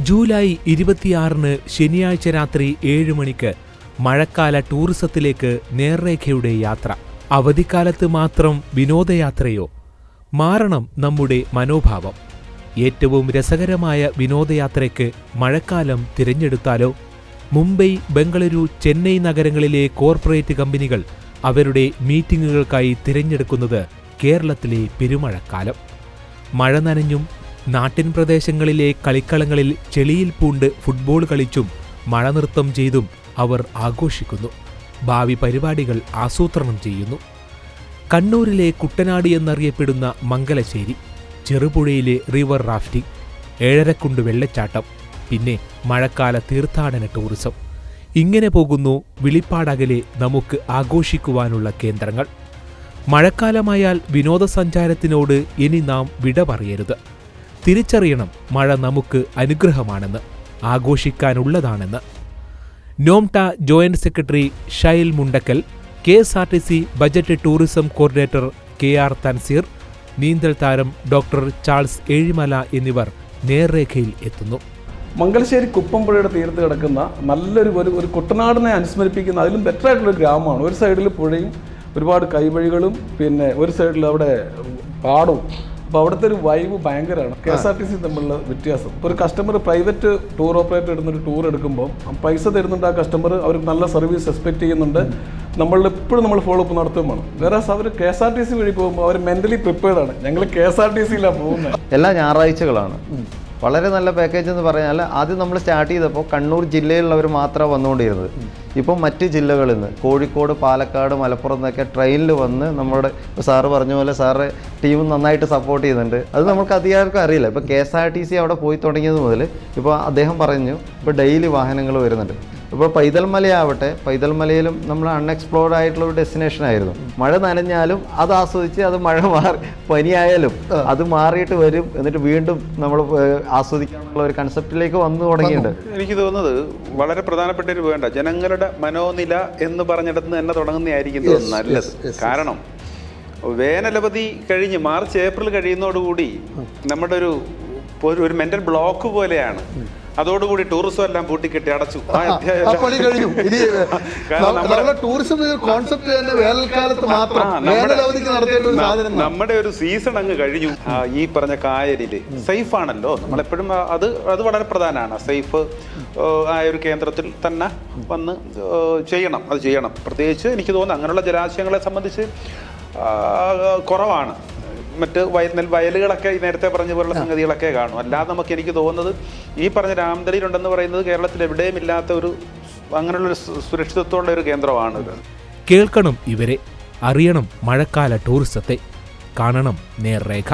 July ഇരുപത്തിയാറിന് ശനിയാഴ്ച രാത്രി ഏഴ് മണിക്ക് മഴക്കാല ടൂറിസത്തിലേക്ക് നേർരേഖയുടെ യാത്ര. അവധിക്കാലത്ത് മാത്രം വിനോദയാത്രയോ? മാറണം നമ്മുടെ മനോഭാവം. ഏറ്റവും രസകരമായ വിനോദയാത്രയ്ക്ക് മഴക്കാലം തിരഞ്ഞെടുത്താലോ? മുംബൈ ബംഗളൂരു ചെന്നൈ നഗരങ്ങളിലെ കോർപ്പറേറ്റ് കമ്പനികൾ അവരുടെ മീറ്റിംഗുകൾക്കായി തിരഞ്ഞെടുക്കുന്നത് കേരളത്തിലെ പെരുമഴക്കാലം. മഴ നനഞ്ഞും നാട്ടിൻ പ്രദേശങ്ങളിലെ കളിക്കളങ്ങളിൽ ചെളിയിൽ പൂണ്ട് ഫുട്ബോൾ കളിച്ചും മഴ നൃത്തം ചെയ്തും അവർ ആഘോഷിക്കുന്നു. ഭാവി പരിപാടികൾ ആസൂത്രണം ചെയ്യുന്നു. കണ്ണൂരിലെ കുട്ടനാടി എന്നറിയപ്പെടുന്ന മംഗലശ്ശേരി ചെറുപുഴയിലെ റിവർ റാഫ്റ്റിംഗ് ഏഴരക്കുണ്ട് വെള്ളച്ചാട്ടം പിന്നെ മഴക്കാല തീർത്ഥാടന ടൂറിസം. ഇങ്ങനെ പോകുന്നു വിളിപ്പാടകലെ നമുക്ക് ആഘോഷിക്കുവാനുള്ള കേന്ദ്രങ്ങൾ. മഴക്കാലമായാൽ വിനോദസഞ്ചാരത്തിനോട് ഇനി നാം വിട പറയരുത് തിരിച്ചറിയണം മഴ നമുക്ക് അനുഗ്രഹമാണെന്ന് ആഘോഷിക്കാനുള്ളതാണെന്ന്. നോംട joint secretary Shail Mundakkal K S R T C budget tourism coordinator K R Thanseer നീന്തൽ താരം ഡോക്ടർ ചാൾസ് ഏഴിമല എന്നിവർ നേർരേഖയിൽ എത്തുന്നു. മംഗലശ്ശേരി കുപ്പംപുഴയുടെ തീരത്ത് കിടക്കുന്ന നല്ലൊരു ഒരു ഒരു കുട്ടനാടിനെ അനുസ്മരിപ്പിക്കുന്ന അതിലും ബെറ്റർ ആയിട്ടുള്ള ഗ്രാമമാണ്. ഒരു സൈഡിൽ പുഴയും ഒരുപാട് കൈവഴികളും പിന്നെ ഒരു സൈഡിൽ അവിടെ പാടവും. അപ്പോൾ അവിടുത്തെ ഒരു വൈബ് ഭയങ്കരമാണ്. K S R T C തമ്മിലുള്ള വ്യത്യാസം. ഇപ്പോൾ ഒരു കസ്റ്റമർ പ്രൈവറ്റ് ടൂർ ഓപ്പറേറ്റർ ഇടുന്നൊരു ടൂർ എടുക്കുമ്പോൾ പൈസ തരുന്നുണ്ട് ആ കസ്റ്റമർ അവർ നല്ല സർവീസ് എക്സ്പെക്ട് ചെയ്യുന്നുണ്ട്. നമ്മൾ എപ്പോഴും നമ്മൾ ഫോളോ അപ്പ് നടത്തുമ്പോൾ വേണം. വേറെ അവർ K S R T C വഴി പോകുമ്പോൾ അവർ മെന്റലി പ്രിപ്പയർഡ് ആണ്. ഞങ്ങൾ കെ എസ് ആർ ടി സിയിലാണ് പോകുന്നത് എല്ലാ ഞായറാഴ്ചകളാണ്. വളരെ നല്ല പാക്കേജ് എന്ന് പറഞ്ഞാൽ ആദ്യം നമ്മൾ സ്റ്റാർട്ട് ചെയ്തപ്പോൾ കണ്ണൂർ ജില്ലയിലുള്ളവർ മാത്രമാണ് വന്നുകൊണ്ടിരുന്നത്. ഇപ്പം മറ്റ് ജില്ലകളിൽ നിന്ന് കോഴിക്കോട് പാലക്കാട് മലപ്പുറം എന്നൊക്കെ ട്രെയിനിൽ വന്ന് നമ്മുടെ സാറ് പറഞ്ഞ പോലെ സാറ് ടീം നന്നായിട്ട് സപ്പോർട്ട് ചെയ്യുന്നുണ്ട്. അത് നമുക്ക് അധികാർക്കും അറിയില്ല. ഇപ്പോൾ K S R T C അവിടെ പോയി തുടങ്ങിയത് മുതൽ ഇപ്പോൾ അദ്ദേഹം പറഞ്ഞു ഇപ്പോൾ ഡെയിലി വാഹനങ്ങൾ വരുന്നുണ്ട്. ഇപ്പോൾ പൈതൽ മലയാവട്ടെ പൈതൽ മലയിലും നമ്മൾ അൺഎക്സ്പ്ലോർഡ് ആയിട്ടുള്ള ഒരു ഡെസ്റ്റിനേഷൻ ആയിരുന്നു. മഴ നനഞ്ഞാലും അത് ആസ്വദിച്ച് അത് മഴ മാറി പനിയായാലും അത് മാറിയിട്ട് വരും എന്നിട്ട് വീണ്ടും നമ്മൾ ആസ്വദിക്കാനുള്ള ഒരു കൺസെപ്റ്റിലേക്ക് വന്നു തുടങ്ങിയിട്ടുണ്ട്. എനിക്ക് തോന്നുന്നത് വളരെ പ്രധാനപ്പെട്ട ഒരു വേണ്ട. ജനങ്ങളുടെ മനോനില എന്ന് പറഞ്ഞിടത്ത് തന്നെ തുടങ്ങുന്നതായിരിക്കും നല്ലത് കാരണം വേനലവധി കഴിഞ്ഞ് മാർച്ച് ഏപ്രിൽ കഴിയുന്നതോടുകൂടി നമ്മുടെ ഒരു ഒരു- മെന്റൽ ബ്ലോക്ക് പോലെയാണ്. അതോടുകൂടി ടൂറിസം എല്ലാം പൂട്ടിക്കെട്ടി അടച്ചു. കഴിഞ്ഞു. ഇനി നമ്മുടെ- ടൂറിസം കോൺസെപ്റ്റ് തന്നെ വേനൽക്കാലത്ത് മാത്രം. വേനലവധിക്ക് നടത്തേണ്ട ഒരു സാധനം നമ്മുടെ ഒരു സീസൺ അങ്ങ് കഴിഞ്ഞു. ഈ പറഞ്ഞ കായലിൽ. സേഫ് ആണല്ലോ. നമ്മളെപ്പോഴും അത് അത് വളരെ പ്രധാനമാണ്. സേഫ് ആയ ഒരു കേന്ദ്രത്തിൽ തന്നെ വന്ന് ചെയ്യണം. അത് ചെയ്യണം. പ്രത്യേകിച്ച് എനിക്ക് തോന്നുന്നു അങ്ങനെയുള്ള ജലാശയങ്ങളെ സംബന്ധിച്ച് കുറവാണ്. മറ്റ് വയ നെൽ വയലുകളൊക്കെ ഈ നേരത്തെ പറഞ്ഞ പോലുള്ള സംഗതികളൊക്കെ കാണും. അല്ലാതെ നമുക്ക് എനിക്ക് തോന്നുന്നത് ഈ പറഞ്ഞ രാമതലിയിലുണ്ടെന്ന് പറയുന്നത് കേരളത്തിൽ എവിടെയും ഇല്ലാത്ത ഒരു അങ്ങനെയുള്ള ഒരു സുരക്ഷിതത്വമുള്ള ഒരു കേന്ദ്രമാണ് കേൾക്കണം ഇവരെ. അറിയണം മഴക്കാല ടൂറിസത്തെ. കാണണം നേർരേഖ.